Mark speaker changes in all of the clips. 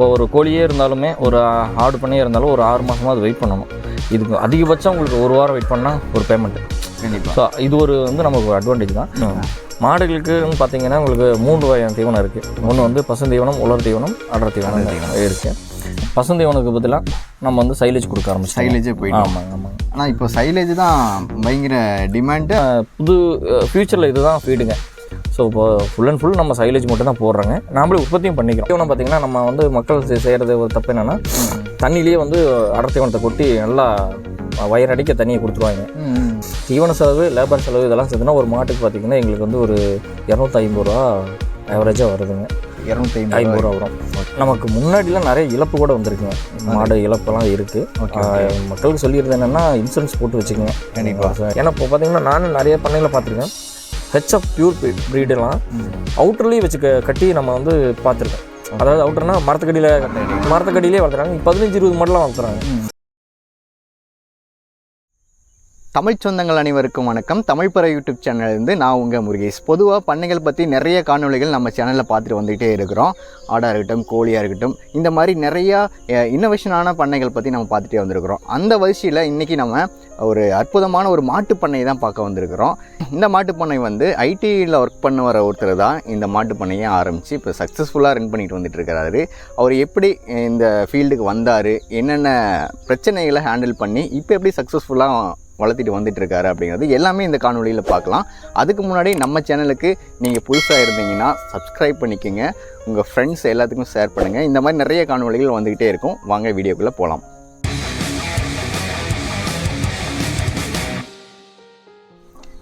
Speaker 1: இப்போ ஒரு கோழியே இருந்தாலுமே ஒரு ஆடு பண்ணியே இருந்தாலும் ஒரு ஆறு மாதமாவது வெயிட் பண்ணணும். இதுக்கு அதிகபட்சம் உங்களுக்கு ஒரு வாரம் வெயிட் பண்ணால் ஒரு பேமெண்ட்டு
Speaker 2: கண்டிப்பாக
Speaker 1: ஸோ இது ஒரு வந்து நமக்கு ஒரு அட்வான்டேஜ் தான். மாடுகளுக்கு பார்த்தீங்கன்னா உங்களுக்கு மூன்று வகையான தீவனம் இருக்குது ஒன்று வந்து பசுந்தீவனம் உலர் தீவனம் அடர் தீவனம் இருக்குது பசுந்தீவனுக்கு பதிலாக நம்ம வந்து சைலேஜ் கொடுக்க ஆரம்பிச்சோம்
Speaker 2: சைலேஜே போயிட்டு
Speaker 1: ஆமாங்க ஆமாங்க
Speaker 2: ஆனால் இப்போ சைலேஜ் தான் பயங்கர டிமாண்டு
Speaker 1: புது ஃப்யூச்சரில் இதுதான் ஃபீடுங்க ஸோ இப்போ ஃபுல் அண்ட் ஃபுல் நம்ம சைலேஜ் மட்டும் தான் போடுறாங்க. நாமளே உற்பத்தியும் பண்ணிக்கிறோம். தீவனம் பார்த்தீங்கன்னா நம்ம வந்து மக்கள் செ- செய்யறது ஒரு தப்பு என்னென்னா தண்ணியிலேயே வந்து அடர் தீவனத்தை கொட்டி நல்லா வயரடிக்க தண்ணியை கொடுத்துருவாங்க. தீவன செலவு லேபர் செலவு இதெல்லாம் சேர்த்துனா ஒரு மாட்டுக்கு பார்த்தீங்கன்னா எங்களுக்கு வந்து ஒரு இரநூத்தி ஐம்பது ரூபா ஆவரேஜாக வருதுங்க.
Speaker 2: இரநூத்தி
Speaker 1: ஐம்பது ரூபா வரும். நமக்கு முன்னாடிலாம் நிறைய இழப்பு கூட வந்திருக்குங்க. மாடு இழப்பெல்லாம் இருக்குது மக்களுக்கு சொல்லிடுறது என்னென்னா இன்சூரன்ஸ் போட்டு வச்சுக்கோங்க. ஏன்னா இப்போ பார்த்தீங்கன்னா நானும் நிறைய பண்ணைகளை பார்த்துருக்கேன். ஹெச்எஃப் பியூர் ப்ரீடெல்லாம் அவுட்டர்லேயே வச்சு கட்டி நம்ம வந்து பார்த்துருக்கோம். அதாவது அவுட்டர்னா மரத்துக்கடியில் மரத்துக்கடியிலே வளர்த்துறாங்க. பதினஞ்சு இருபது மாடலாம் வளர்த்துறாங்க.
Speaker 2: தமிழ் சொந்தங்கள் அனைவருக்கும் வணக்கம். தமிழ்பற யூடியூப் சேனல்லேருந்து நான் உங்கள் முருகேஷ். பொதுவாக பண்ணைகள் பற்றி நிறைய காணொளிகள் நம்ம சேனலில் பார்த்துட்டு வந்துகிட்டே இருக்கிறோம். ஆடாக இருக்கட்டும் கோழியாக இருக்கட்டும் இந்த மாதிரி நிறையா இன்னோவேஷனான பண்ணைகள் பற்றி நம்ம பார்த்துட்டே வந்திருக்கிறோம். அந்த வரிசையில் இன்றைக்கி நம்ம ஒரு அற்புதமான ஒரு மாட்டுப் பண்ணை தான் பார்க்க வந்திருக்கிறோம். இந்த மாட்டுப் பண்ணை வந்து ஐடியில் ஒர்க் பண்ண வர ஒருத்தர் தான் இந்த மாட்டுப் பண்ணையை ஆரம்பித்து இப்போ சக்ஸஸ்ஃபுல்லாக ரன் பண்ணிட்டு வந்துட்டு இருக்கிறாரு. அவர் எப்படி இந்த ஃபீல்டுக்கு வந்தார் என்னென்ன பிரச்சனைகளை ஹேண்டில் பண்ணி இப்போ எப்படி சக்ஸஸ்ஃபுல்லாக வளர்த்திட்டு வந்துட்டு இருக்காரு அப்படிங்கிறது எல்லாமே இந்த காணொளியில் பார்க்கலாம். அதுக்கு முன்னாடி நம்ம சேனலுக்கு நீங்கள் புதுசாக இருந்தீங்கன்னா சப்ஸ்கிரைப் பண்ணிக்கோங்க. உங்கள் ஃப்ரெண்ட்ஸ் எல்லாத்துக்கும் ஷேர் பண்ணுங்கள் இந்த மாதிரி நிறைய காணொளிகள் வந்துக்கிட்டே இருக்கும். வாங்க வீடியோக்குள்ளே போகலாம்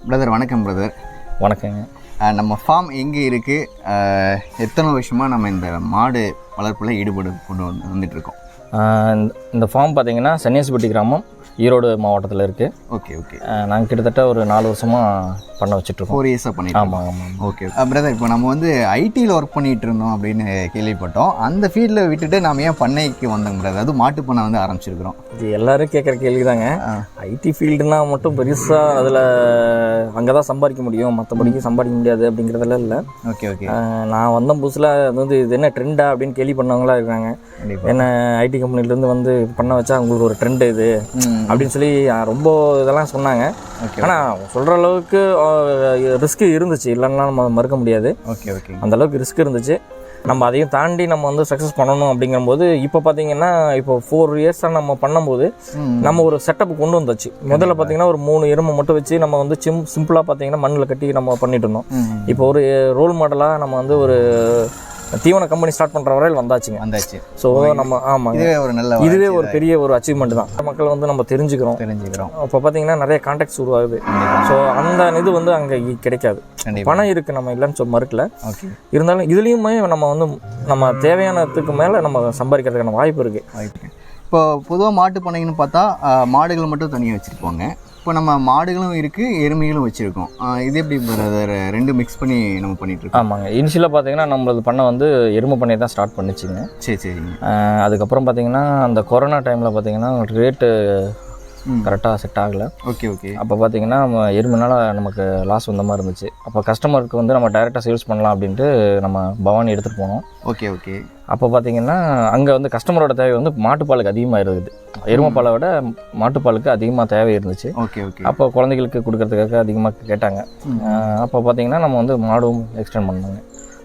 Speaker 2: பிரதர் வணக்கம் பிரதர்
Speaker 1: வணக்கங்க.
Speaker 2: நம்ம ஃபார்ம் எங்கே இருக்குது எத்தனை வருஷமாக நம்ம இந்த மாடு வளர்ப்பில் ஈடுபடு கொண்டு வந்து வந்துட்டு இருக்கோம்
Speaker 1: ஆஹ் இந்த- இந்த ஃபார்ம் பார்த்தீங்கன்னா சன்னியாசிப்பட்டி கிராமம். ஈரோடு மாவட்டத்தில் இருக்குது
Speaker 2: ஓகே ஓகே.
Speaker 1: நாங்கள் கிட்டத்தட்ட ஒரு நாலு வருஷமாக பண்ண வச்சுட்ருக்கோம்.
Speaker 2: ஃபோர் இயர்ஸாக பண்ணிட்டு
Speaker 1: ஆமாம் ஆமாம்
Speaker 2: ஓகே பிரதர் இப்போ நம்ம வந்து ஐடியில் ஒர்க் பண்ணிட்டு இருந்தோம் அப்படின்னு கேள்விப்பட்டோம். அந்த ஃபீல்டில் விட்டுட்டு நாம ஏன் பண்ணைக்கு வந்தோம் பிரதர் அது மாட்டு பண்ணை வந்து ஆரம்பிச்சிருக்கிறோம்.
Speaker 1: இது எல்லாரும் கேட்குற கேள்வி தாங்க. ஐடி ஃபீல்டுனா மட்டும் பெருசாக அதில் அங்கே தான் சம்பாதிக்க முடியும். மற்றபடிக்கு சம்பாதிக்க முடியாது அப்படிங்கிறதுல இல்லை.
Speaker 2: ஓகே ஓகே
Speaker 1: நான் வந்த புதுசில் அது வந்து இது என்ன ட்ரெண்டா அப்படின்னு கேள்வி பண்ணவங்களா இருக்காங்க என்ன ஐடி கம்பெனிலேருந்து வந்து பண்ண வச்சா உங்களுக்கு ஒரு ட்ரெண்ட் இது. அப்படின்னு சொல்லி ரொம்ப இதெல்லாம் சொன்னாங்க. ஆனால் சொல்கிற அளவுக்கு ரிஸ்க் இருந்துச்சு. இல்லைன்னா நம்ம மறுக்க முடியாது.
Speaker 2: Okay okay.
Speaker 1: அந்த அளவுக்கு ரிஸ்க் இருந்துச்சு. நம்ம அதையும் தாண்டி நம்ம வந்து சக்ஸஸ் பண்ணணும் அப்படிங்கும்போது இப்போ பார்த்தீங்கன்னா இப்போ ஃபோர் இயர்ஸாக நம்ம பண்ணும்போது நம்ம ஒரு செட்டப் கொண்டு வந்தாச்சு. முதல்ல பார்த்தீங்கன்னா ஒரு மூணு எருமை மட்டும் வச்சு நம்ம வந்து சிம் சிம்பிளாக பார்த்தீங்கன்னா மண்ணில் கட்டி நம்ம பண்ணிட்டு இருந்தோம். இப்போ ஒரு ரோல் மாடலாக நம்ம வந்து ஒரு தீவன கம்பெனி ஸ்டார்ட் பண்ணுற வரையில் வந்தாச்சுங்க.
Speaker 2: வந்தாச்சு.
Speaker 1: ஸோ நம்ம ஆமாங்க
Speaker 2: இதுவே ஒரு நல்ல
Speaker 1: இதுவே ஒரு பெரிய ஒரு அச்சீவ்மெண்ட் தான். மக்கள் வந்து நம்ம தெரிஞ்சுக்கிறோம்.
Speaker 2: தெரிஞ்சுக்கிறோம்.
Speaker 1: இப்போ பார்த்தீங்கன்னா நிறைய கான்டாக்ட்ஸ் உருவாகுது. ஸோ அந்த இது வந்து அங்கே கிடைக்காது. பணம் இருக்குது நம்ம இல்லைன்னு சொல்ல மறுக்கல.
Speaker 2: ஓகே.
Speaker 1: இருந்தாலும் இதுலேயுமே நம்ம வந்து நம்ம தேவையானதுக்கு மேலே நம்ம சம்பாதிக்கிறதுக்கான வாய்ப்பு இருக்குது
Speaker 2: இப்போ பொதுவாக மாட்டு பண்ணைங்கன்னு பார்த்தா மாடுகள் மட்டும் தனியாக வச்சுருப்பாங்க. இப்போ நம்ம மாடுகளும் இருக்குது எருமைகளும் வச்சுருக்கோம். இது எப்படி பிரதர் ரெண்டு மிக்ஸ் பண்ணி நம்ம பண்ணிட்டு இருக்கோம்?
Speaker 1: ஆமாங்க. இனிஷியலாக பார்த்தீங்கன்னா நம்மளது பண்ண வந்து எருமை பண்ணையை தான் ஸ்டார்ட் பண்ணிச்சுங்க.
Speaker 2: சரி சரிங்க.
Speaker 1: ஆஹ் அதுக்கப்புறம் பார்த்தீங்கன்னா அந்த கொரோனா டைமில் பார்த்தீங்கன்னா ரேட்டு. கரெக்டாக செட் ஆகலை.
Speaker 2: Okay okay.
Speaker 1: அப்போ பார்த்தீங்கன்னா நம்ம எருமைனால நமக்கு லாஸ் வந்த மாதிரி இருந்துச்சு. அப்போ கஸ்டமருக்கு வந்து நம்ம டைரெக்டாக சேல்ஸ் பண்ணலாம் அப்படின்ட்டு நம்ம பவானி எடுத்துகிட்டு போனோம்.
Speaker 2: Okay okay.
Speaker 1: அப்போ பார்த்தீங்கன்னா அங்கே வந்து கஸ்டமரோட தேவை வந்து மாட்டுப்பாலுக்கு அதிகமாக இருக்குது எருமைப்பாலை விட மாட்டுப்பாலுக்கு அதிகமாக தேவை இருந்துச்சு.
Speaker 2: Okay okay.
Speaker 1: அப்போ குழந்தைகளுக்கு கொடுக்கறதுக்காக அதிகமாக கேட்டாங்க. அப்போ பார்த்தீங்கன்னா நம்ம வந்து மாடும் எக்ஸ்டெண்ட் பண்ணாங்க.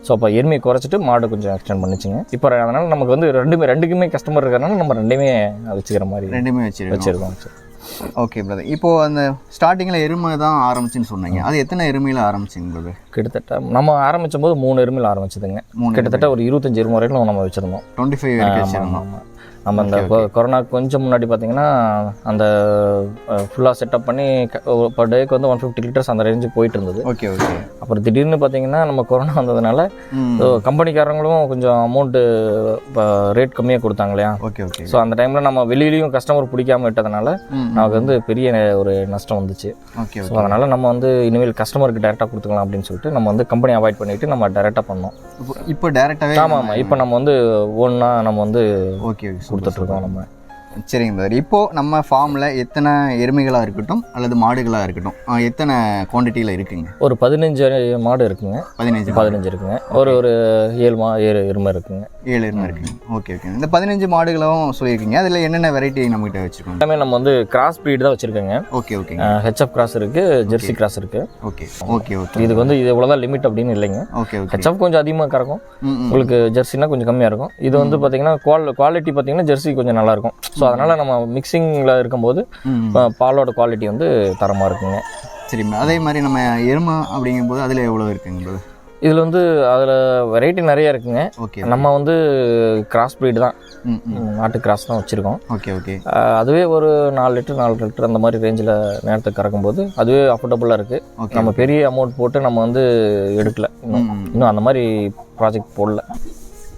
Speaker 1: ஸோ அப்போ எருமையை குறைச்சிட்டு மாடு கொஞ்சம் எக்ஸ்டெண்ட் பண்ணிச்சுங்க. இப்போ அதனால் நமக்கு வந்து ரெண்டுமே ரெண்டுக்குமே கஸ்டமர் இருக்கிறனால நம்ம ரெண்டுமே வச்சுக்கிற மாதிரி
Speaker 2: ரெண்டுமே வச்சிருக்கோம்
Speaker 1: வச்சுருக்கோம்.
Speaker 2: ஓகே பிரதர் இப்போ அந்த ஸ்டார்டிங்கில் எருமை தான் ஆரம்பிச்சுன்னு சொன்னீங்க. அது எத்தனை எருமையில் ஆரம்பிச்சிங்க பிரதர்
Speaker 1: கிட்டத்தட்ட நம்ம ஆரம்பிச்ச போது மூணு எருமையில் ஆரம்பிச்சதுங்க. கிட்டத்தட்ட ஒரு இருபத்தஞ்சு எருமை வரைக்கும் நம்ம வச்சுருந்தோம்.
Speaker 2: டுவெண்ட்டி ஃபைவ் வரைக்கும் வச்சிருந்தோம்.
Speaker 1: நம்ம அந்த கொ- கொரோனா கொஞ்சம் முன்னாடி பார்த்தீங்கன்னா அந்த ஃபுல்லாக செட்டப் பண்ணி பர் டேக்கு வந்து ஒன் ஃபிஃப்டி லிட்டர்ஸ் அந்த ரேஞ்சுக்கு போயிட்டு இருந்தது.
Speaker 2: ஓகே ஓகே
Speaker 1: அப்புறம் திடீர்னு பார்த்தீங்கன்னா நம்ம கொரோனா வந்ததுனால ஸோ கம்பெனிக்காரங்களும் கொஞ்சம் அமௌண்ட்டு இப்போ ரேட் கம்மியாக கொடுத்தாங்க இல்லையா?
Speaker 2: ஓகே ஓகே
Speaker 1: ஸோ அந்த டைமில் நம்ம வெளியிலையும் கஸ்டமர் பிடிக்காம விட்டதுனால நமக்கு வந்து பெரிய ஒரு நஷ்டம் வந்துச்சு.
Speaker 2: ஓகே
Speaker 1: ஸோ அதனால் நம்ம வந்து இனிமேல் கஸ்டமருக்கு டேரெக்டாக கொடுத்துக்கலாம் அப்படின்னு சொல்லிட்டு நம்ம வந்து கம்பெனி அவாய்ட் பண்ணிவிட்டு நம்ம டேரெக்டாக பண்ணோம்.
Speaker 2: இப்போ டேரெக்டாகவே
Speaker 1: ஆமாம் ஆமாம் இப்போ நம்ம வந்து ஒன்றா நம்ம வந்து
Speaker 2: ஓகே
Speaker 1: கொடுத்துட்ருக்கோம் நம்ம.
Speaker 2: சரிங்க பிரதர் இப்போ நம்ம ஃபார்மில் எத்தனை எருமைகளாக இருக்கட்டும் அல்லது மாடுகளாக இருக்கட்டும் எத்தனை குவான்டிட்டியில் இருக்குங்க?
Speaker 1: ஒரு பதினஞ்சு மாடு இருக்குங்க.
Speaker 2: பதினஞ்சு
Speaker 1: பதினஞ்சு இருக்குங்க. ஒரு ஒரு ஏழு மா ஏழு எருமை இருக்குங்க.
Speaker 2: ஏழு எருமை இருக்குங்க. ஓகே ஓகே இந்த பதினஞ்சு மாடுகளும் சொல்லியிருக்கீங்க. அதில் என்னென்ன வெரைட்டி நம்மகிட்ட வச்சுருக்கோம்?
Speaker 1: எல்லாமே நம்ம வந்து கிராஸ் ப்ரீட் தான் வச்சுருக்கோங்க.
Speaker 2: ஓகே ஓகேங்க
Speaker 1: ஹெச்எஃப் கிராஸ் இருக்குது ஜெர்சி கிராஸ் இருக்குது
Speaker 2: ஓகே ஓகே ஓகே
Speaker 1: இதுக்கு வந்து இது இவ்வளோதான் லிமிட் அப்படின்னு இல்லைங்க.
Speaker 2: ஓகே ஓகே
Speaker 1: ஹெச்எஃப் கொஞ்சம் அதிகமாக கறக்கும். உங்களுக்கு ஜெர்சினா கொஞ்சம் கம்மியாக இருக்கும். இது வந்து பார்த்தீங்கன்னா குவால் குவாலிட்டி பார்த்தீங்கன்னா ஜெர்சி கொஞ்சம் நல்லா இருக்கும். ஸோ அதனால் நம்ம மிக்சிங்கில் இருக்கும்போது பாலோட குவாலிட்டி வந்து தரமாக இருக்குங்க.
Speaker 2: சரிம்மா அதே மாதிரி நம்ம எருமை அப்படிங்கும்போது அதில் எவ்வளோ இருக்குங்க
Speaker 1: இதில் வந்து அதில் வெரைட்டி நிறைய இருக்குங்க.
Speaker 2: ஓகே
Speaker 1: நம்ம வந்து கிராஸ் breed தான். நாட்டு கிராஸ் தான் வச்சுருக்கோம்.
Speaker 2: Okay okay.
Speaker 1: அதுவே ஒரு நாலு லிட்டர் நாலு லிட்டர் அந்த மாதிரி ரேஞ்சில் நேரத்துக்கு கறக்கும்போது அதுவே அஃபோர்டபுளாக இருக்குது நம்ம பெரிய அமௌண்ட் போட்டு நம்ம வந்து எடுக்கல. இன்னும். அந்த மாதிரி ப்ராஜெக்ட் போடல.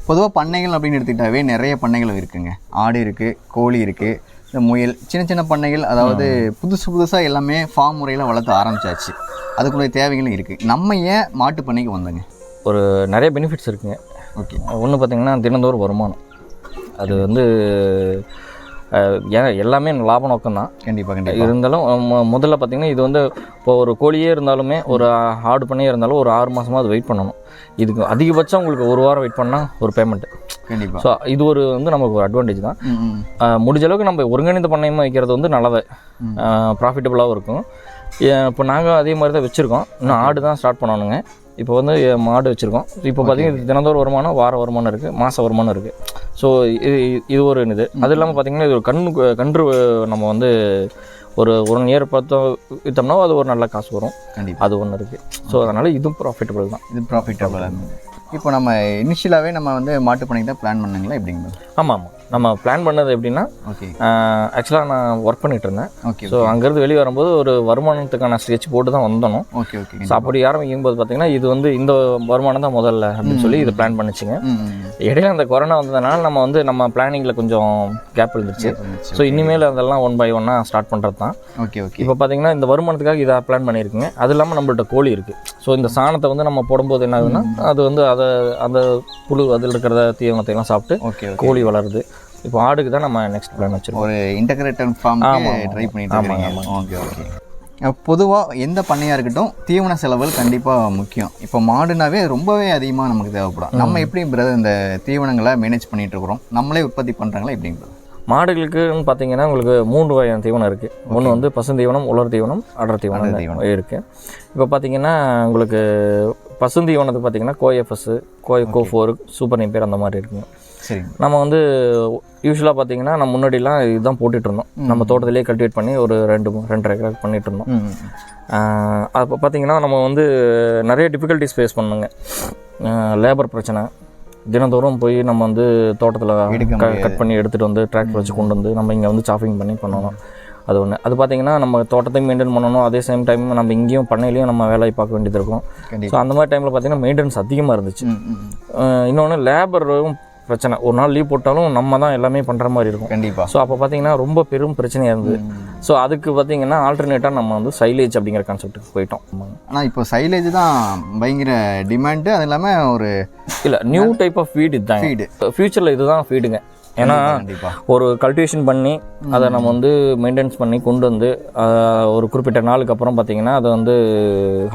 Speaker 2: பொதுவாக பண்ணைகள் அப்படின்னு எடுத்துக்கிட்டாவே நிறைய பண்ணைகள் இருக்குங்க. ஆடு இருக்குது கோழி இருக்குது இந்த முயல் சின்ன சின்ன பண்ணைகள் அதாவது புதுசு புதுசாக எல்லாமே ஃபார்ம் முறையில் வளர்த்த ஆரம்பிச்சாச்சு. அதுக்குள்ள தேவைகளும் இருக்குது நம்ம ஏன் மாட்டு பண்ணைக்கு வந்தோங்க?
Speaker 1: ஒரு நிறைய பெனிஃபிட்ஸ் இருக்குங்க.
Speaker 2: ஓகே
Speaker 1: ஒன்று பார்த்தீங்கன்னா தினந்தோறும் வருமானம். அது வந்து அஹ், ஏன் எல்லாமே லாப நோக்கம் தான்
Speaker 2: கண்டிப்பாக கண்டிப்பாக
Speaker 1: இருந்தாலும் முதல்ல பார்த்தீங்கன்னா இது வந்து இப்போ ஒரு கோழியே இருந்தாலுமே ஒரு ஆடு பண்ணையே இருந்தாலும் ஒரு ஆறு மாதமாக அது வெயிட் பண்ணணும். இதுக்கு அதிகபட்சம் உங்களுக்கு ஒரு வாரம் வெயிட் பண்ணால் ஒரு பேமெண்ட்
Speaker 2: கண்டிப்பாக
Speaker 1: ஸோ இது ஒரு வந்து நமக்கு ஒரு அட்வான்டேஜ் தான். முடிஞ்ச அளவுக்கு நம்ம ஒருங்கிணைந்த பண்ணையமாக வைக்கிறது வந்து நல்லது. ப்ராஃபிட்டபுளாகவும் இருக்கும். இப்போ நாங்கள் அதே மாதிரி தான் வச்சுருக்கோம். இன்னும் ஆடு தான் ஸ்டார்ட் பண்ணணுங்க. இப்போ வந்து மாடு வச்சுருக்கோம். இப்போ பார்த்தீங்கன்னா தினந்தோறும் வருமானம் வார வருமானம் இருக்குது மாத வருமானம் இருக்குது ஸோ இது இது ஒரு இது. அது இல்லாமல் பார்த்தீங்கன்னா இது ஒரு கண்ணு கன்று நம்ம வந்து ஒரு ஒன் இயர் பார்த்தோம் விற்றோம்னா அது ஒரு நல்ல காசு வரும்.
Speaker 2: கண்டிப்பாக
Speaker 1: அது ஒன்று இருக்குது ஸோ அதனால் இதுவும் ப்ராஃபிட்டபிள் தான்.
Speaker 2: இது ப்ராஃபிட்டபுளாக இப்போ நம்ம இனிஷியலாகவே நம்ம வந்து மாட்டு பண்ணைக்கு தான் பிளான் பண்ணுங்களா? எப்படிங்க?
Speaker 1: ஆமாம் ஆமாம் நம்ம பிளான் பண்ணது எப்படின்னா
Speaker 2: ஓகே
Speaker 1: ஆக்சுவலாக நான் ஒர்க் பண்ணிட்டு இருந்தேன்.
Speaker 2: ஓகே
Speaker 1: ஸோ அங்கேருந்து வெளியே வரும்போது ஒரு வருமானத்துக்கான ஸ்கெட்ச் போட்டு தான் வந்தோம்
Speaker 2: ஓகே ஓகே
Speaker 1: ஸோ அப்படி ஆரம்பிக்கும் போது பார்த்தீங்கன்னா இது வந்து இந்த வருமானம் தான் முதல்ல அப்படின்னு சொல்லி இது பிளான் பண்ணிச்சுங்க. இடையில அந்த கொரோனா வந்ததுனால நம்ம வந்து நம்ம பிளானிங்கில் கொஞ்சம் கேப் இருந்துச்சு. ஸோ இனிமேல் அதெல்லாம் ஒன் பை ஒன்னாக ஸ்டார்ட் பண்ணுறது தான்.
Speaker 2: ஓகே ஓகே
Speaker 1: இப்போ பார்த்தீங்கன்னா இந்த வருமானத்துக்காக இதை பிளான் பண்ணியிருக்குங்க. அது இல்லாமல் நம்மள்ட்ட கோழி இருக்குது ஸோ இந்த சாணத்தை வந்து நம்ம போடும்போது என்ன ஆகுதுன்னா அது வந்து அதை அந்த புழு அதில் இருக்கிறத தீவனத்தை எல்லாம் சாப்பிட்டு கோழி வளருது. இப்போ ஆடுக்கு தான் நம்ம நெக்ஸ்ட் பிளான் வச்சிருக்கோம்.
Speaker 2: ஒரு இன்டகிரேட்டட் ஃபார்ம் ட்ரை பண்ணிட்டு இருக்கீங்க ஓகே ஓகே பொதுவாக எந்த பண்ணையாக இருக்கட்டும் தீவன செலவுகள் கண்டிப்பாக முக்கியம். இப்போ மாடுனாவே ரொம்பவே அதிகமாக நமக்கு தேவைப்படும். நம்ம எப்படி பிரதர் இந்த தீவனங்களை மேனேஜ் பண்ணிட்டு இருக்கிறோம்? நம்மளே உற்பத்தி பண்ணுறாங்களா எப்படிங்க brother?
Speaker 1: மாடுகளுக்குன்னு பார்த்தீங்கன்னா உங்களுக்கு மூன்று வகையான தீவனம் இருக்குது ஒன்று வந்து பசுந்தீவனம் உலர் தீவனம் அடர் தீவனம்
Speaker 2: தீவனம்.
Speaker 1: இருக்குது இப்போ பார்த்தீங்கன்னா உங்களுக்கு பசுந்தீவனத்துக்கு பார்த்தீங்கன்னா கோஎஃப்எஸ் கோய் கோ ஃபோர் சூப்பர் நேப்பியர் அந்த மாதிரி இருக்குங்க.
Speaker 2: சரிங்க.
Speaker 1: நம்ம வந்து யூஸ்வலாக பார்த்தீங்கன்னா நம்ம முன்னாடிலாம் இதுதான் போட்டுட்டு இருந்தோம் நம்ம தோட்டத்திலேயே கல்டிவேட் பண்ணி ஒரு ரெண்டு ரெண்டரை ஏக்கர் பண்ணிட்டு இருந்தோம் அப்போ பார்த்தீங்கன்னா நம்ம வந்து நிறைய டிஃபிகல்ட்டிஸ் ஃபேஸ் பண்ணுங்க லேபர் பிரச்சனை. தினந்தோறும் போய் நம்ம வந்து தோட்டத்தில். கட் பண்ணி எடுத்துகிட்டு வந்து டிராக்டர் வச்சு கொண்டு வந்து நம்ம இங்கே வந்து சாப்பிங் பண்ணி பண்ணணும். அது ஒன்று அது பார்த்தீங்கன்னா நம்ம தோட்டத்தையும் மெயின்டைன் பண்ணணும். அதே சேம் டைம் நம்ம இங்கேயும் பண்ணையிலையும் நம்ம வேலையை பார்க்க வேண்டியது இருக்கும். ஸோ அந்த மாதிரி டைமில் பார்த்தீங்கன்னா மெயின்டெனன்ஸ் அதிகமாக இருந்துச்சு. இன்னொன்று லேபரும் பிரச்சனை. ஒரு நாள் லீவ் போட்டாலும் நம்ம தான் எல்லாமே பண்ணுற மாதிரி இருக்கும்.
Speaker 2: கண்டிப்பாக
Speaker 1: ஸோ அப்போ பார்த்தீங்கன்னா ரொம்ப பெரும் பிரச்சனையாக இருந்தது. ஸோ அதுக்கு பார்த்தீங்கன்னா ஆல்டர்னேட்டாக நம்ம வந்து சைலேஜ் அப்படிங்கிற கான்செப்ட்டுக்கு போயிட்டோம்.
Speaker 2: ஆனால் இப்போ சைலேஜ் தான் பயங்கர டிமாண்டு அது இல்லாமல் ஒரு
Speaker 1: இல்லை நியூ டைப் ஆஃப் ஃபீட் இதுதாங்க.
Speaker 2: ஃபீடு
Speaker 1: ஃப்யூச்சரில் இதுதான் ஃபீடுங்க ஏன்னா ஒரு கல்டிவேஷன் பண்ணி அதை நம்ம வந்து மெயின்டைன்ஸ் பண்ணி கொண்டு வந்து ஒரு குறிப்பிட்ட நாளுக்கு அப்புறம் பார்த்தீங்கன்னா அதை வந்து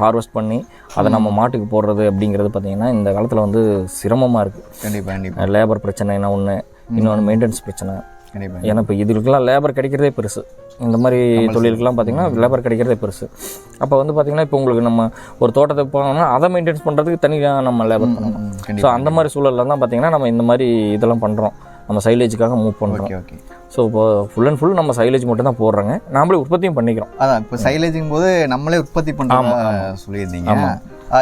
Speaker 1: ஹார்வெஸ்ட் பண்ணி அதை நம்ம மாட்டுக்கு போடுறது அப்படிங்கிறது பார்த்தீங்கன்னா இந்த காலத்தில் வந்து சிரமமாக இருக்குது
Speaker 2: கண்டிப்பாக கண்டிப்பாக
Speaker 1: லேபர் பிரச்சனை என்ன ஒன்று இன்னொன்று மெயின்டெனன்ஸ் பிரச்சனை.
Speaker 2: கண்டிப்பாக
Speaker 1: ஏன்னா இப்போ இதுக்கெல்லாம் லேபர் கிடைக்கிறதே பெருசு. இந்த மாதிரி தொழிலுக்கெல்லாம் பார்த்தீங்கன்னா லேபர் கிடைக்கிறதே பெருசு. அப்போ வந்து பார்த்தீங்கன்னா இப்போ உங்களுக்கு நம்ம ஒரு தோட்டத்தை போனோம்னா அதை மெயின்டைன்ஸ் பண்ணுறதுக்கு தனியாக நம்ம லேபர் பண்ணணும். ஸோ அந்த மாதிரி சூழலில் தான் பார்த்தீங்கன்னா நம்ம இந்த மாதிரி இதெல்லாம் பண்ணுறோம் நம்ம சைலேஜுக்காக மூவ் பண்ணுறோம்
Speaker 2: ஓகே ஓகே
Speaker 1: ஸோ இப்போ ஃபுல் அண்ட் ஃபுல் நம்ம சைலேஜ் மட்டும் தான் போடுறாங்க. நாமளே உற்பத்தியும் பண்ணிக்கிறோம்.
Speaker 2: அதான் இப்போ சைலேஜிங் போது நம்மளே உற்பத்தி பண்ணுறதா சொல்லியிருந்தீங்க. ஆ,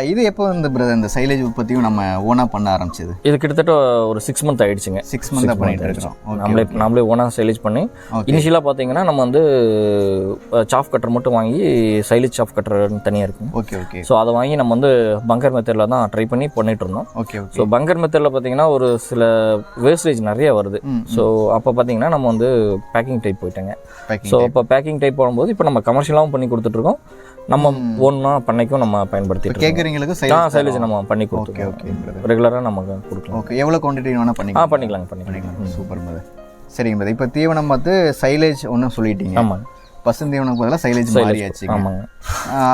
Speaker 2: இது எப்போ இந்த பிரதர் இந்த சைலேஜ் உற்பத்தியும் நம்ம ஓனாக பண்ண ஆரம்பிச்சது?
Speaker 1: இது கிட்டத்தட்ட ஒரு சிக்ஸ் மந்த் ஆயிடுச்சுங்க.
Speaker 2: சிக்ஸ் மந்தாக பண்ணிட்டு இருக்கோம்
Speaker 1: நம்மளே நாமளே ஓனாக சைலேஜ் பண்ணி. இனிஷியலாக பார்த்தீங்கன்னா நம்ம வந்து சாஃப் கட்டர் மட்டும் வாங்கி சைலேஜ் சாஃப் கட்டர்னு தனியாக இருக்குங்க
Speaker 2: ஓகே ஓகே
Speaker 1: ஸோ அதை வாங்கி நம்ம வந்து பங்கர் மெத்தடில் தான் ட்ரை பண்ணி பண்ணிட்டு இருந்தோம்.
Speaker 2: ஓகே
Speaker 1: ஸோ பங்கர் மெத்தடில் பார்த்தீங்கன்னா ஒரு சில வேஸ்டேஜ் நிறைய வருது. ஸோ அப்போ பார்த்தீங்கன்னா நம்ம வந்து பேக்கிங் டைப் போயிட்டாங்க. ஸோ இப்போ பேக்கிங் டைப் போடும்போது இப்போ நம்ம கமர்ஷியலாகவும் பண்ணி கொடுத்துட்ருக்கோம் நம்ம ஒன்றா பண்ணைக்கும் நம்ம பயன்படுத்திட்டு ஆ
Speaker 2: சைலேஜ்
Speaker 1: சைலேஜ் நம்ம பண்ணி
Speaker 2: ஓகே
Speaker 1: கொடுத்துருக்கோம்
Speaker 2: ஓகே பிரதர்
Speaker 1: ரெகுலராக நமக்கு கொடுக்கலாம்.
Speaker 2: ஓகே எவ்வளோ குவான்டிட்டி வேணால்
Speaker 1: ஆ
Speaker 2: பண்ணிக்கலாம்.
Speaker 1: பண்ணிக்கலாங்க பண்ணிக்கலாம்
Speaker 2: சூப்பர் பிரதர் சரிங்க brother. இப்போ தீவனம் பார்த்து சைலேஜ் ஒன்றும் சொல்லிட்டீங்க.
Speaker 1: ஆமாங்க.
Speaker 2: பசுந்தீவனம் பதிலாக சைலேஜ் மாறியாச்சு
Speaker 1: ஆமாங்க.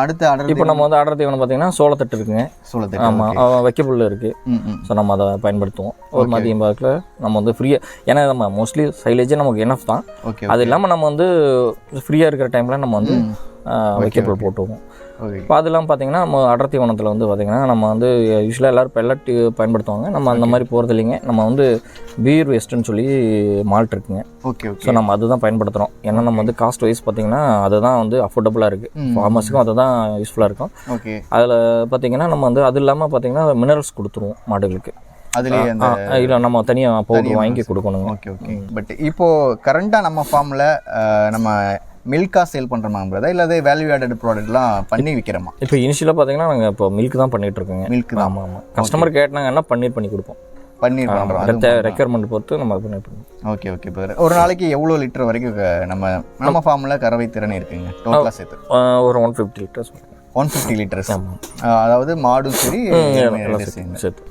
Speaker 2: அடுத்து அடர்
Speaker 1: இப்போ நம்ம வந்து அடர் தீவனம் பார்த்தீங்கன்னா சோளத்தட்டு இருக்குங்க.
Speaker 2: சோளத்தை
Speaker 1: ஆமாம் வைக்கப்புல் இருக்குது ஸோ நம்ம அதை பயன்படுத்துவோம். ஒரு மதியம் பாக்கில் நம்ம வந்து ஃப்ரீயாக ஏன்னா நம்ம மோஸ்ட்லி சைலேஜே நமக்கு எனஃப் தான்.
Speaker 2: ஓகே
Speaker 1: அது இல்லாமல் நம்ம வந்து ஃப்ரீயாக இருக்கிற டைமில் நம்ம வந்து வைக்கப்புல் போட்டுவோம்
Speaker 2: ஓகே
Speaker 1: இப்போ அதெல்லாம் பார்த்தீங்கன்னா நம்ம அடர்த்தி வனத்தில் வந்து பார்த்தீங்கன்னா நம்ம வந்து யூஸ்வலாக எல்லோரும் பெல்லட் பயன்படுத்துவாங்க. நம்ம அந்த மாதிரி போகிறது இல்லைங்க. நம்ம வந்து பீர் வேஸ்ட்டுன்னு சொல்லி மால்ட் இருக்குங்க.
Speaker 2: ஓகே
Speaker 1: ஸோ நம்ம அதுதான் பயன்படுத்துகிறோம் ஏன்னா நம்ம வந்து காஸ்ட் வைஸ் பார்த்தீங்கன்னா அதுதான் வந்து அஃபோர்டபுளாக இருக்குது ஃபார்மர்ஸுக்கும் அதுதான் யூஸ்ஃபுல்லாக இருக்கும்.
Speaker 2: ஓகே
Speaker 1: அதில் பார்த்தீங்கன்னா நம்ம வந்து அது இல்லாமல் பார்த்தீங்கன்னா மினரல்ஸ் கொடுத்துருவோம் மாடுகளுக்கு.
Speaker 2: அதுலேயே
Speaker 1: இல்லை நம்ம தனியாக பவுடர் வாங்கி கொடுக்கணுங்க.
Speaker 2: ஓகே ஓகே பட் இப்போ கரண்டாக நம்ம ஃபார்மில் நம்ம மில்காக சேல் பண்ணுறோமா பிரதா இல்லை அதே வேல்யூ ஆடட் ப்ராடக்ட்லாம் பண்ணி விற்கிறோமா
Speaker 1: இப்போ இனிஷியலாக பார்த்தீங்கன்னா நாங்கள் இப்போ மில்க் தான் பண்ணிட்டு இருக்கோங்க.
Speaker 2: மில்க் தான்.
Speaker 1: ஆமாம் ஆமாம் கஸ்டமர் கேட்டாங்கன்னா பன்னீர் பண்ணி கொடுப்போம்.
Speaker 2: பன்னீர் பண்ணுறோம்
Speaker 1: ரெக்யர்மெண்ட் பொறுத்து நம்ம பண்ணி கொடுப்போம்
Speaker 2: ஓகே ஓகே பிரதர் ஒரு நாளைக்கு எவ்வளோ லிட்டர் வரைக்கும் நம்ம நம்ம ஃபார்மில் கறவை திறன் இருக்குங்க டோட்டலாக சேர்த்து.
Speaker 1: ஒரு one fifty litres
Speaker 2: one fifty litres அதாவது மாடும் சரி.
Speaker 1: சேர்த்து.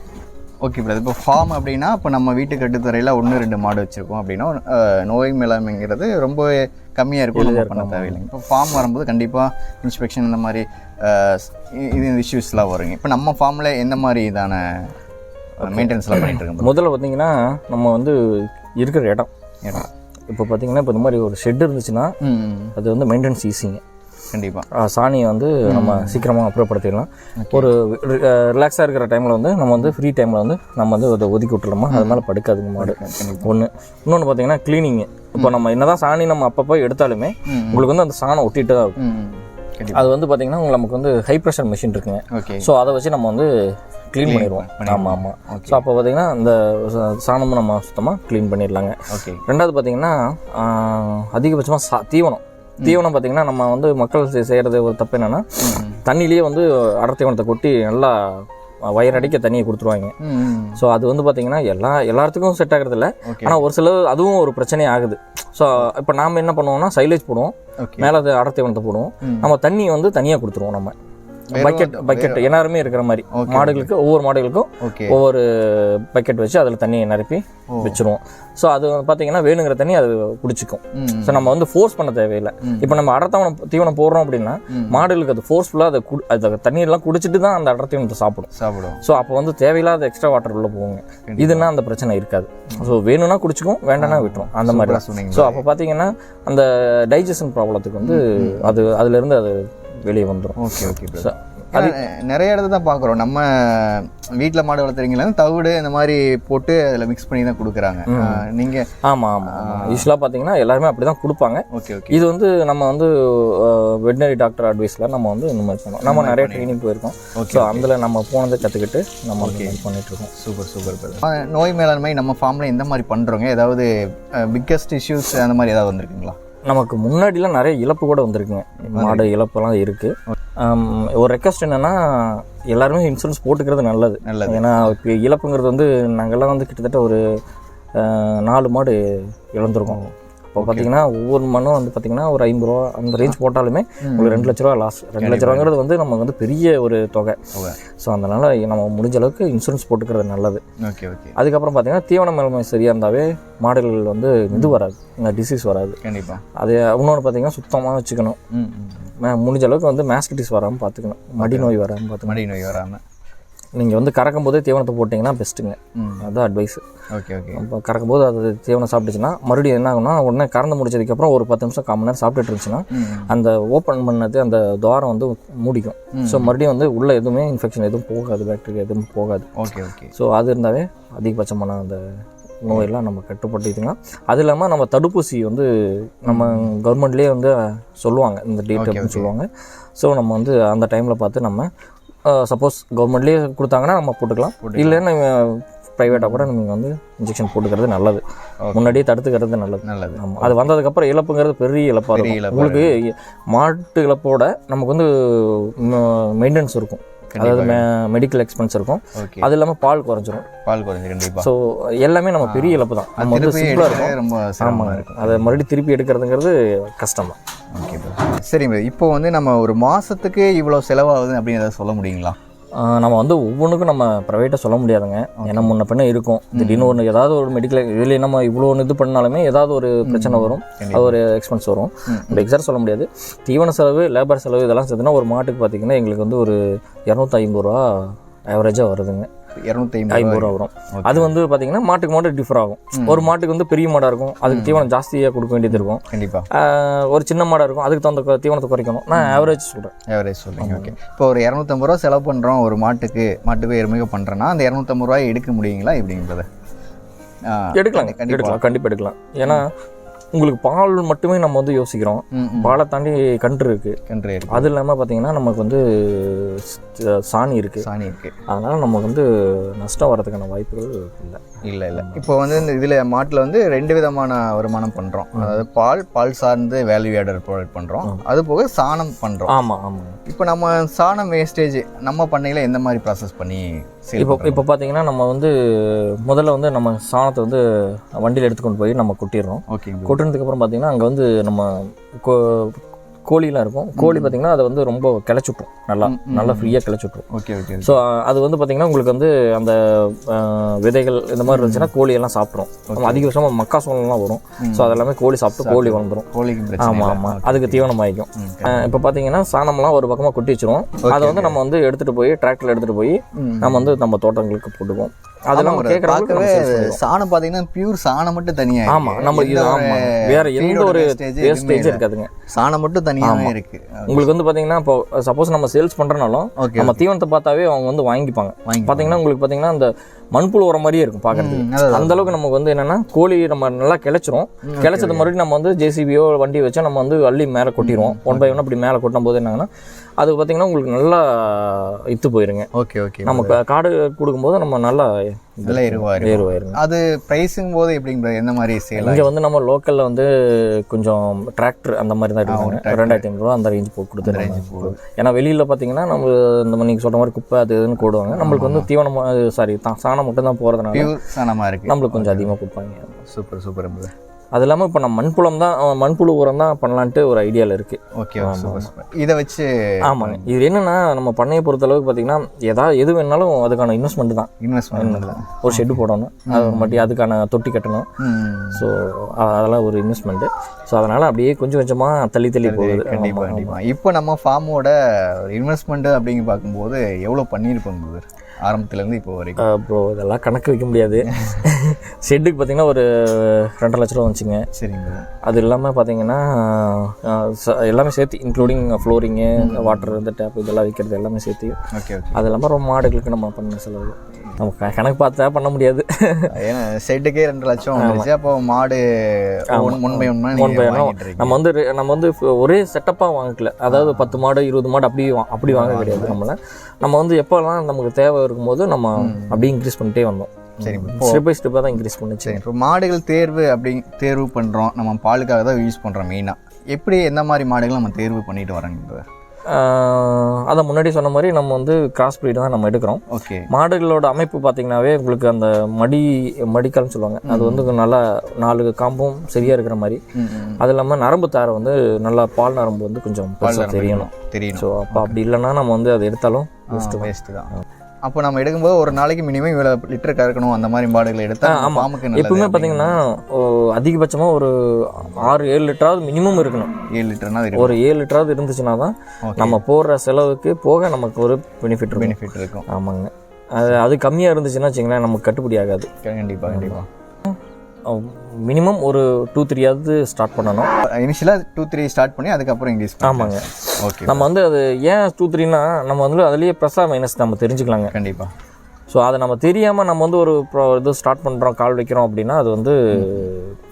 Speaker 2: ஓகே பிரதர் இப்போ ஃபார்ம் அப்படின்னா இப்போ நம்ம வீட்டு கட்டுத்தரையில் ஒன்று ரெண்டு மாடு வச்சுருக்கோம் அப்படின்னா நோய் மேலாண்மைங்கிறது ரொம்ப கம்மியாக இருக்கும் நம்ம பண்ண தேவையில்லைங்க. இப்போ ஃபார்ம் வரும்போது கண்டிப்பாக இன்ஸ்பெக்ஷன் இந்த மாதிரி இது இஷ்யூஸ்லாம் வருங்க இப்போ நம்ம ஃபார்மில் எந்த மாதிரி இதான மெயின்டெனன்ஸ்லாம் பண்ணிட்டு இருக்கோம்
Speaker 1: முதல்ல பார்த்தீங்கன்னா நம்ம வந்து இருக்கிற இடம்.
Speaker 2: இடம்.
Speaker 1: இப்போ பார்த்தீங்கன்னா இப்போ இந்த மாதிரி ஒரு ஷெட் இருந்துச்சுன்னா அது வந்து மெயின்டெனன்ஸ் ஈஸிங்க
Speaker 2: கண்டிப்பாக
Speaker 1: சாணியை வந்து நம்ம சீக்கிரமாக அப்புறப்படுத்திடலாம். ஒரு ரிலாக்ஸாக இருக்கிற டைமில் வந்து நம்ம வந்து ஃப்ரீ டைமில் வந்து நம்ம வந்து அதை ஒதுக்கி விட்டுறோமா அது மேலே படுக்காதுங்க மாடு. ஒன்று இன்னொன்று பார்த்தீங்கன்னா க்ளீனிங்கு இப்போ நம்ம என்னதான் சாணி நம்ம அப்பப்போ எடுத்தாலுமே. உங்களுக்கு வந்து அந்த சாணம் ஒட்டிட்டு தான் இருக்கும். அது வந்து பார்த்தீங்கன்னா உங்களுக்கு நமக்கு வந்து ஹை ப்ரெஷர் மிஷின் இருக்குங்க. ஸோ அதை வச்சு நம்ம வந்து க்ளீன் பண்ணிடுவோம். ஆமாம் ஆமாம் ஸோ அப்போ பார்த்தீங்கன்னா அந்த சாணமும் நம்ம சுத்தமாக க்ளீன் பண்ணிடலாங்க.
Speaker 2: ஓகே
Speaker 1: ரெண்டாவது பார்த்தீங்கன்னா அதிகபட்சமாக சா தீவனம். தீவனம் பார்த்தீங்கன்னா நம்ம வந்து மக்கள் செ- செய்யறது ஒரு தப்பு என்னன்னா தண்ணியிலேயே வந்து அடர் தீவனத்தை கொட்டி நல்லா வயிறடிக்க தண்ணியை கொடுத்துருவாங்க. ஸோ அது வந்து பார்த்தீங்கன்னா எல்லா எல்லாத்துக்கும் செட் ஆகிறது இல்லை. ஆனால் ஒரு சில அதுவும் ஒரு பிரச்சனை ஆகுது. ஸோ இப்போ நாம் என்ன பண்ணுவோம்னா சைலேஜ் போடுவோம். மேலே அது அடர் தீவனத்தை போடுவோம். நம்ம தண்ணி வந்து தனியாக கொடுத்துருவோம் நம்ம. பக்கெட் பக்கெட் எல்லாருமே இருக்கிற மாதிரி. மாடுகளுக்கு ஒவ்வொரு மாடுகளுக்கும் ஒவ்வொரு பக்கெட் வச்சு அதில் தண்ணியை நிரப்பி வச்சிருவோம். ஸோ அது பார்த்தீங்கன்னா வேணுங்கிற தண்ணி அது குடிச்சிக்கும். ஸோ நம்ம வந்து ஃபோர்ஸ் பண்ண தேவையில்லை. இப்போ நம்ம அடர்த்தவனம் தீவனம் போடுறோம் அப்படின்னா மாடுகளுக்கு அது ஃபோர்ஸ்ஃபுல்லாக அதை குடி அதை தண்ணியெல்லாம் குடிச்சிட்டு தான் அந்த அடர் தீவனத்தை சாப்பிடும்.
Speaker 2: சாப்பிடுவோம்
Speaker 1: ஸோ அப்போ வந்து தேவையில்லாத எக்ஸ்ட்ரா வாட்டர் உள்ள போகுங்க. இதுனா அந்த பிரச்சனை இருக்காது. ஸோ வேணும்னா குடிச்சுக்கும் வேண்டாம்னா விட்டுரும். அந்த மாதிரி ஸோ அப்போ பார்த்தீங்கன்னா அந்த டைஜஷன் ப்ராப்ளத்துக்கு வந்து அது அதுலேருந்து அது வெளியே வந்துடும்
Speaker 2: ஓகே ஓகே பிரதர் நிறைய இடத்துல தான் பார்க்குறோம். நம்ம வீட்டில் மாடு வளர்த்துறீங்களா தவிடு இந்த மாதிரி போட்டு அதில் மிக்ஸ் பண்ணி தான் கொடுக்குறாங்க. நீங்கள்
Speaker 1: ஆமாம் ஆமாம் யூஸ்வலாக பார்த்தீங்கன்னா எல்லாருமே அப்படி தான் கொடுப்பாங்க.
Speaker 2: ஓகே ஓகே
Speaker 1: இது வந்து நம்ம வந்து வெட்டினரி டாக்டர் அட்வைஸில் நம்ம வந்து இந்த மாதிரி பண்ணோம். நம்ம நிறைய ட்ரைனிங் போயிருக்கோம். ஸோ அதில் நம்ம போனதை கற்றுக்கிட்டு நம்ம பண்ணிட்டு இருக்கோம்
Speaker 2: சூப்பர் சூப்பர் நோய் மேலாண்மை நம்ம ஃபார்மில் எந்த மாதிரி பண்ணுறோங்க ஏதாவது பிக்கஸ்ட் இஷ்யூஸ் அந்த மாதிரி ஏதாவது வந்திருக்குங்களா?
Speaker 1: நமக்கு முன்னாடிலாம் நிறைய இழப்பு கூட வந்திருக்குங்க. மாடு இழப்பெல்லாம் இருக்குது ஒரு ரெக்வஸ்ட் என்னன்னா எல்லாருமே இன்சூரன்ஸ் போட்டுக்கிறது நல்லது.
Speaker 2: நல்லது.
Speaker 1: ஏன்னா இப்போ இழப்புங்கிறது வந்து நாங்கள்லாம் வந்து கிட்டத்தட்ட ஒரு நாலு மாடு இழந்திருக்கோம். இப்போ பார்த்தீங்கன்னா ஒவ்வொரு மண்ணும் வந்து பார்த்தீங்கன்னா ஒரு ஐம்பது ரூபா அந்த ரேஞ்ச் போட்டாலுமே உங்களுக்கு ரெண்டு லட்ச ரூபா லாஸ் ரெண்டு லட்ச ரூபாங்கிறது வந்து நமக்கு வந்து பெரிய ஒரு தொகை. ஸோ அதனால நம்ம முடிஞ்ச அளவுக்கு இன்சூரன்ஸ் போட்டுக்கிறது நல்லது.
Speaker 2: ஓகே ஓகே
Speaker 1: அதுக்கப்புறம் பார்த்தீங்கன்னா தீவன மேலாண்மை சரியாக இருந்தாவே மாடுகள் வந்து இது வராது. இந்த டிசீஸ் வராது.
Speaker 2: கண்டிப்பாக
Speaker 1: அது இன்னொன்று பார்த்தீங்கன்னா சுத்தமாக வச்சுக்கணும். முடிஞ்ச அளவுக்கு வந்து மேஸ்கிட்டிஸ் வராமல் பார்த்துக்கணும். மடி நோய் வராமல் பார்த்துக்கணும்.
Speaker 2: மடி நோய் வராமல்
Speaker 1: நீங்கள் வந்து கறக்கும் போதே தீவனத்தை போட்டிங்கன்னா பெஸ்ட்டுங்க அதுதான் அட்வைஸ்
Speaker 2: ஓகே ஓகே
Speaker 1: இப்போ கறக்கும் போது அது தீவனம் சாப்பிட்டுச்சுன்னா மறுபடியும் என்ன ஆகும்னா உடனே கறந்து முடிச்சதுக்கப்புறம் ஒரு பத்து நிமிஷம் கால் மணி நேரம் சாப்பிட்டுட்டு இருந்துச்சுன்னா அந்த ஓப்பன் பண்ணது அந்த துவாரம் வந்து மூடிக்கும். ஸோ மறுபடியும் வந்து உள்ளே எதுவுமே இன்ஃபெக்ஷன் எதுவும் போகாது பாக்டீரியா எதுவும் போகாது.
Speaker 2: ஓகே ஓகே
Speaker 1: ஸோ அது இருந்தாவே அதிகபட்சமான அந்த நோயெல்லாம் நம்ம கட்டுப்படுத்திக்கலாம் அது இல்லாமல் நம்ம தடுப்பூசி வந்து நம்ம கவர்மெண்ட்லேயே வந்து சொல்லுவாங்க இந்த டேட் அப்படின்னு சொல்லுவாங்க. ஸோ நம்ம வந்து அந்த டைமில் பார்த்து நம்ம சப்போஸ் கவர்மெண்ட்லேயே கொடுத்தாங்கன்னா நம்ம போட்டுக்கலாம். இல்லைன்னா ப்ரைவேட்டாக கூட நீங்கள் வந்து இன்ஜெக்ஷன் போட்டுக்கிறது நல்லது. முன்னாடியே தடுத்துக்கிறது நல்லது.
Speaker 2: நல்லது.
Speaker 1: ஆமாம் அது வந்ததுக்கப்புறம் இழப்புங்கிறது பெரிய இழப்பாக இருக்கும். உங்களுக்கு மாட்டு இழப்போட நமக்கு வந்து மெயின்டெனன்ஸ் இருக்கும். அதாவது மெடிக்கல் எக்ஸ்பென்ஸ் இருக்கும். அது இல்லாமல் பால் குறைஞ்சிரும்.
Speaker 2: பால் குறைஞ்சி கண்டிப்பாக
Speaker 1: ஸோ எல்லாமே நம்ம பெரிய இழப்பு தான். நம்ம வந்து சிம்பிளாக இருக்கும்.
Speaker 2: ரொம்ப
Speaker 1: ஆமாங்க.
Speaker 2: இருக்கும்.
Speaker 1: அதை மறுபடியும் திருப்பி எடுக்கிறதுங்கிறது கஷ்டம் தான்
Speaker 2: ஓகே சரி இப்போ வந்து நம்ம ஒரு மாதத்துக்கு இவ்வளோ செலவாகுது அப்படின்னு சொல்ல முடியுங்களா?
Speaker 1: நம்ம வந்து ஒவ்வொன்றுக்கும் நம்ம ப்ரைவேட்டாக சொல்ல முடியாதுங்க. ஏன்னா முன்ன பின்ன இருக்கும். திடீர்னு ஒன்று ஏதாவது ஒரு மெடிக்கல் இதில் நம்ம இவ்வளோ ஒன்று இது பண்ணாலுமே ஏதாவது ஒரு பிரச்சனை வரும். அது ஒரு எக்ஸ்பென்ஸ் வரும். நம்ம எக்ஸாக்ட் சொல்ல முடியாது. தீவன செலவு லேபர் செலவு இதெல்லாம் சேர்த்துனா ஒரு மாட்டுக்கு பார்த்தீங்கன்னா எங்களுக்கு வந்து ஒரு இரநூத்தி ஐம்பது ரூபா ஆவரேஜாக வருதுங்க.
Speaker 2: இரநூத்தி
Speaker 1: ஐம்பது ரூபா வரும். அது வந்து பார்த்தீங்கன்னா மாட்டுக்கு மாட்டு டிஃபர் ஆகும். ஒரு மாட்டுக்கு வந்து பெரிய மாடாக இருக்கும். அதுக்கு தீவனம் ஜாஸ்தியாக கொடுக்க வேண்டியது இருக்கும்.
Speaker 2: கண்டிப்பா.
Speaker 1: ஆஹ் ஒரு சின்ன மாடாக இருக்கும். அதுக்கு தகுந்த தீவனத்தை குறைக்கணும். நான் ஆவரேஜ் சொல்கிறேன்
Speaker 2: ஆவரேஜ் சொல்லுங்க ஓகே இப்போ ஒரு இரநூத்தம்பது ரூபா செலவு பண்ணுறோம் ஒரு மாட்டுக்கு. மாட்டுக்கு எருமைக்கு பண்ணுறோன்னா அந்த இரநூத்தம்பது ரூபாய் எடுக்க முடியுங்களா? எப்படிங்கிறத
Speaker 1: எடுக்கலாம். கண்டிப்பாக எடுக்கலாம். ஏன்னா உங்களுக்கு பால் மட்டுமே நம்ம வந்து யோசிக்கிறோம். பாலை தாண்டி கன்று இருக்கு.
Speaker 2: கன்று இருக்கு.
Speaker 1: அது இல்லாமல் பார்த்தீங்கன்னா நமக்கு வந்து சாணி இருக்கு.
Speaker 2: சாணி இருக்கு.
Speaker 1: அதனால நமக்கு வந்து நஷ்டம் வர்றதுக்கான வாய்ப்புகள் இல்லை.
Speaker 2: இல்லை இல்லை. இப்போ வந்து இந்த இதில் மாட்டில் வந்து ரெண்டு விதமான வருமானம் பண்ணுறோம் அதாவது பால் பால் சார்ந்து வேல்யூ ஆடர் ப்ராடக்ட் பண்ணுறோம் அது போக சாணம் பண்ணுறோம்
Speaker 1: ஆமாம் ஆமாம்
Speaker 2: இப்போ நம்ம சாணம் வேஸ்டேஜ் நம்ம பண்ணையில் எந்த மாதிரி ப்ராசஸ் பண்ணி
Speaker 1: இப்போ இப்போ பார்த்தீங்கன்னா நம்ம வந்து முதல்ல வந்து நம்ம சாணத்தை வந்து வண்டியில் எடுத்துக்கொண்டு போய் நம்ம கொட்டிடுறோம்.
Speaker 2: ஓகேங்க
Speaker 1: கொட்டினதுக்கப்புறம் பார்த்தீங்கன்னா அங்கே வந்து நம்ம கோழிலாம் இருக்கும். கோழி பார்த்தீங்கன்னா அதை வந்து ரொம்ப கிளச்சுட்ரும். நல்லா நல்லா ஃப்ரீயாக கிளச்சுட்ரும்.
Speaker 2: ஓகே ஓகே
Speaker 1: ஸோ அது வந்து பார்த்தீங்கன்னா உங்களுக்கு வந்து அந்த விதைகள் இந்த மாதிரி இருந்துச்சுன்னா கோழி எல்லாம் சாப்பிட்ரும். நம்ம அதிகபட்சமாக மக்காசோளம்லாம் வரும். ஸோ அதெல்லாமே கோழி சாப்பிட்டு கோழி வளர்ந்துரும்.
Speaker 2: கோழிக்கு
Speaker 1: ஆமாம் ஆமாம் அதுக்கு தீவனம் ஆகிக்கும் இப்போ பார்த்தீங்கன்னா சாணம்லாம் ஒரு பக்கமாக கொட்டி வச்சிருவோம். அதை வந்து நம்ம வந்து எடுத்துகிட்டு போய் டிராக்டரில் எடுத்துகிட்டு போய். நம்ம வந்து நம்ம தோட்டங்களுக்கு போட்டுக்குவோம். அதெல்லாம்
Speaker 2: ஆமா, பார்க்கவே சாணம் பார்த்தீங்கன்னா பியூர் சாணம் மட்டும் தனியாக
Speaker 1: ஆமாம் நம்ம இது ஆமாம் வேற எந்த ஒரு வேஸ்டேஜ் இருக்காதுங்க.
Speaker 2: சாணம் மட்டும் தனியாகவே இருக்கு.
Speaker 1: உங்களுக்கு வந்து பாத்தீங்கன்னா இப்போ சப்போஸ் நம்ம சேல்ஸ் பண்றனாலும் நம்ம தீவனத்தை பார்த்தாவே அவங்க வந்து வாங்கிப்பாங்க.
Speaker 2: வாங்கி
Speaker 1: பாத்தீங்கன்னா உங்களுக்கு பாத்தீங்கன்னா அந்த மண்புழு உரம் மாதிரியே இருக்கும்
Speaker 2: அதான்,
Speaker 1: அந்த அளவுக்கு நமக்கு வந்து என்னன்னா கோழி நம்ம நல்லா கிளச்சிரும். கிளச்சது மறுபடியும் நம்ம வந்து ஜேசிபியோ வண்டி வச்சா நம்ம வந்து அள்ளி மேலே கொட்டிடுவோம் ஒன் பை ஒன் அப்படி மேலே கொட்டும் போது என்னங்கன்னா அது பாத்தீங்கன்னா உங்களுக்கு நல்லா இத்து போயிருங்க.
Speaker 2: Okay okay.
Speaker 1: நம்ம காடு கொடுக்கும்போது நம்ம நல்லா
Speaker 2: நல்லா எருவாரு
Speaker 1: ஏறுவாயிருங்க
Speaker 2: அது ப்ரைஸுங்கும் போது எப்படிங்கிற எந்த மாதிரி சேல்
Speaker 1: இங்க வந்து நம்ம லோக்கல்ல வந்து கொஞ்சம் டிராக்டர் அந்த மாதிரி தான் எடுப்பாங்க ரெண்டாயிரத்தி ஐநூறுரூவா அந்த ரேஞ்ச் போட்டு கொடுத்துருவாங்க. ஏன்னா வெளியில பாத்தீங்கன்னா நம்ம இந்த மாதிரி நீங்க சொல்ற மாதிரி குப்பை அது இதுன்னு போடுவாங்க. நம்மளுக்கு வந்து தீவனம் சாரி சாணம் மட்டும் தான் போறதுனால
Speaker 2: பியூர் சாணமாக இருக்கு.
Speaker 1: நம்மளுக்கு கொஞ்சம் அதிகமாக கொடுப்பாங்க.
Speaker 2: சூப்பர் சூப்பர்
Speaker 1: அது இல்லாமல் இப்போ நம்ம மண்புலம் தான் மண்புழு உரம் தான் பண்ணலான்ட்டு ஒரு ஐடியாவில் இருக்கு.
Speaker 2: ஓகே இதை வச்சு
Speaker 1: ஆமாங்க இது என்னன்னா நம்ம பண்ணையை பொறுத்த அளவுக்கு பார்த்தீங்கன்னா ஏதாவது எது வேணாலும் அதுக்கான இன்வெஸ்ட்மெண்ட் தான்.
Speaker 2: இன்வெஸ்ட்மெண்ட்
Speaker 1: ஒரு ஷெட்டு போடணும். அது மட்டும் அதுக்கான தொட்டி கட்டணும். ஸோ அதெல்லாம் ஒரு இன்வெஸ்ட்மெண்ட்டு ஸோ அதனால அப்படியே கொஞ்சம் கொஞ்சமாக தள்ளி தள்ளி போகுது.
Speaker 2: கண்டிப்பா
Speaker 1: ஆமா, ஆமா.
Speaker 2: கண்டிப்பா. இப்போ நம்ம ஃபார்மோட இன்வெஸ்ட்மெண்ட் அப்படிங்க பார்க்கும்போது எவ்வளோ பண்ணியிருப்போம் பிரதர் ஆரம்பத்துல இருந்து இப்போ வரைக்கும்.
Speaker 1: ப்ரோ இதெல்லாம் கணக்கு வைக்க முடியாது. ஷெட்டுக்கு பார்த்தீங்கன்னா ஒரு ரெண்டரை லட்ச ரூபா வந்துச்சுங்க.
Speaker 2: சரிங்க.
Speaker 1: அது இல்லாமல் பார்த்தீங்கன்னா எல்லாமே சேர்த்து இன்க்ளூடிங் ஃப்ளோரிங்கு வாட்டர் இந்த டேப் இதெல்லாம் வைக்கிறது எல்லாமே சேர்த்து.
Speaker 2: ஓகே ஓகே
Speaker 1: அது இல்லாமல் ரொம்ப மாடுகளுக்கு நம்ம பண்ண செலவு. நம்ம கணக்கு பார்த்தா பண்ண முடியாது.
Speaker 2: ஏன்னா செட்டுக்கே ரெண்டு லட்சம் வந்துருச்சு. அப்போ மாடு one one by one
Speaker 1: one by நம்ம வந்து நம்ம வந்து ஒரே செட்டப்பாக வாங்கிக்கல அதாவது பத்து மாடு இருபது மாடு அப்படி அப்படி வாங்க கிடையாது நம்மள. நம்ம வந்து எப்போல்லாம் நமக்கு தேவை இருக்கும்போது நம்ம அப்படியே இன்க்ரீஸ் பண்ணிட்டே வந்தோம்.
Speaker 2: சரி
Speaker 1: ஸ்டெப் பை ஸ்டெப்பாக தான் இன்க்ரீஸ் பண்ணுச்சு.
Speaker 2: இப்போ மாடுகள் தேர்வு அப்படி தேர்வு பண்ணுறோம் நம்ம பாலுக்காக தான் யூஸ் பண்ணுறோம் மெயினாக எப்படி எந்த மாதிரி மாடுகள் நம்ம தேர்வு பண்ணிட்டு வரோங்க
Speaker 1: அதான் முன்னாடி சொன்ன மாதிரி நம்ம வந்து கிராஸ் breed தான் நம்ம எடுக்கிறோம்.
Speaker 2: ஓகே
Speaker 1: மாடுகளோட அமைப்பு பார்த்தீங்கன்னாவே உங்களுக்கு அந்த மடி மடிக்கால்னு சொல்லுவாங்க. அது வந்து நல்லா நாலு காம்பும் சரியாக இருக்கிற மாதிரி. அது இல்லாமல் நரம்பு தாரை வந்து நல்லா பால் நரம்பு வந்து கொஞ்சம் தெரியணும்.
Speaker 2: தெரியணும்.
Speaker 1: ஸோ அப்போ அப்படி இல்லைன்னா நம்ம வந்து அதை எடுத்தாலும்.
Speaker 2: வேஸ்ட்டு தான். அப்போ நம்ம எடுக்கும்போது ஒரு நாளைக்கு மினிமம் இவ்வளோ லிட்டர் கறக்கணும் அந்த மாதிரி மாடுகளை எடுத்தா
Speaker 1: ஆமா.
Speaker 2: பாம்புக்கு நல்லது
Speaker 1: எப்பவுமே பார்த்தீங்கன்னா அதிகபட்சமாக ஒரு ஆறு ஏழு லிட்டராவது மினிமம் இருக்கணும்.
Speaker 2: ஏழு லிட்டர்னா
Speaker 1: ஒரு ஏழு லிட்டராவது இருந்துச்சுன்னா தான். நம்ம போடுற செலவுக்கு போக நமக்கு ஒரு பெனிஃபிட்
Speaker 2: பெனிஃபிட் இருக்கும்.
Speaker 1: ஆமாங்க. அது அது கம்மியாக இருந்துச்சுன்னா வச்சுங்களேன் நமக்கு கட்டுப்படி ஆகாது.
Speaker 2: கண்டிப்பா கண்டிப்பா.
Speaker 1: மினிமம் ஒரு டூ த்ரீயாவது ஸ்டார்ட் பண்ணணும்.
Speaker 2: இனிஷியலாக டூ த்ரீ ஸ்டார்ட் பண்ணி அதுக்கப்புறம் இன்க்ரீஸ்
Speaker 1: ஆமாங்க.
Speaker 2: ஓகே
Speaker 1: நம்ம வந்து அது ஏன் டூ த்ரீனா நம்ம வந்து அதுலேயே ப்ளஸ்ஸாக மைனஸ் நம்ம தெரிஞ்சுக்கலாங்க.
Speaker 2: கண்டிப்பா.
Speaker 1: ஸோ அதை நம்ம தெரியாமல் நம்ம வந்து ஒரு இது ஸ்டார்ட் பண்ணுறோம் கால் வைக்கிறோம் அப்படின்னா அது வந்து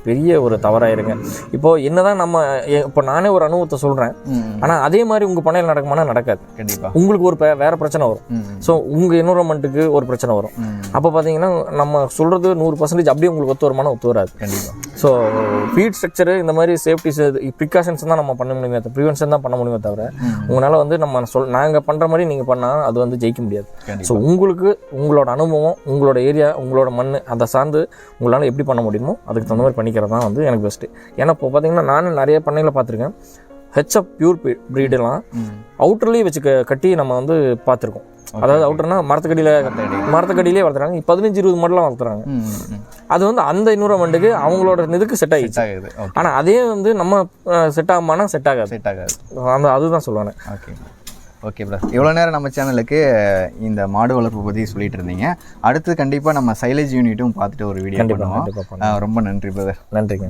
Speaker 1: பெரிய ஒரு தவறாயிருங்க இப்போ என்னதான் நம்ம இப்போ நானே ஒரு அனுபவத்தை சொல்கிறேன் ஆனால் அதே மாதிரி உங்கள் பண்ணையில் நடக்குமானா நடக்காது.
Speaker 2: கண்டிப்பா.
Speaker 1: உங்களுக்கு ஒரு வேற பிரச்சனை வரும். ஸோ உங்கள் என்வரன்மெண்ட்டுக்கு ஒரு பிரச்சனை வரும். அப்போ பார்த்தீங்கன்னா நம்ம சொல்கிறது நூறு பர்சன்டேஜ் அப்படியே உங்களுக்கு ஒத்து வருமானம் ஒத்து வராது.
Speaker 2: கண்டிப்பா.
Speaker 1: ஸோ ஃபீட் ஸ்ட்ரக்சரு இந்த மாதிரி சேஃப்டி ப்ரிகாஷன்ஸ் தான் நம்ம பண்ண முடியுமே ப்ரிவென்ஷன் தான் பண்ண முடியுமே தவிர உங்களால் வந்து நம்ம சொல் நாங்கள் பண்ணுற மாதிரி நீங்கள் பண்ணால் அது வந்து ஜெயிக்க முடியாது. ஸோ உங்களுக்கு உங்களோட அனுபவம் உங்களோட ஏரியா உங்களோட மண் அதை சார்ந்து உங்களால் எப்படி பண்ண முடியுமோ அதுக்கு தகுந்த மாதிரி பண்ணிக்கிறது தான் வந்து எனக்கு பெஸ்ட்டு ஏன்னா இப்போ பார்த்தீங்கன்னா நானும் நிறைய பண்ணைகளை பார்த்துருக்கேன் ஹெச்அப் பியூர் ப்ரீடெல்லாம் அவுட்டர்லேயே வச்சு கட்டி நம்ம வந்து பார்த்துருக்கோம் அதாவது அவுட்டர்னா மரத்துக்கடியில் மரத்துக்கடியிலே வளர்த்துறாங்க. பதினஞ்சு இருபது மாடலாம் வளர்த்துறாங்க. அது வந்து அந்த இன்னொரு அவங்களோட இதுக்கு செட் ஆகிடுச்சு
Speaker 2: ஓகே
Speaker 1: ஆனால் அதே வந்து நம்ம செட் ஆகுமானா செட் ஆகாது.
Speaker 2: செட் ஆகாது.
Speaker 1: அந்த அதுதான் சொல்லுவானே.
Speaker 2: ஓகே ப்ரோ இவ்வளோ நேரம் நம்ம சேனலுக்கு இந்த மாடு வளர்ப்பு பற்றி சொல்லிட்டு இருந்தீங்க. அடுத்து கண்டிப்பாக நம்ம சைலேஜ் யூனிட்டும் பார்த்துட்டு ஒரு வீடியோ பண்ணுவோம். ரொம்ப நன்றி பிரதர்
Speaker 1: நன்றிங்க.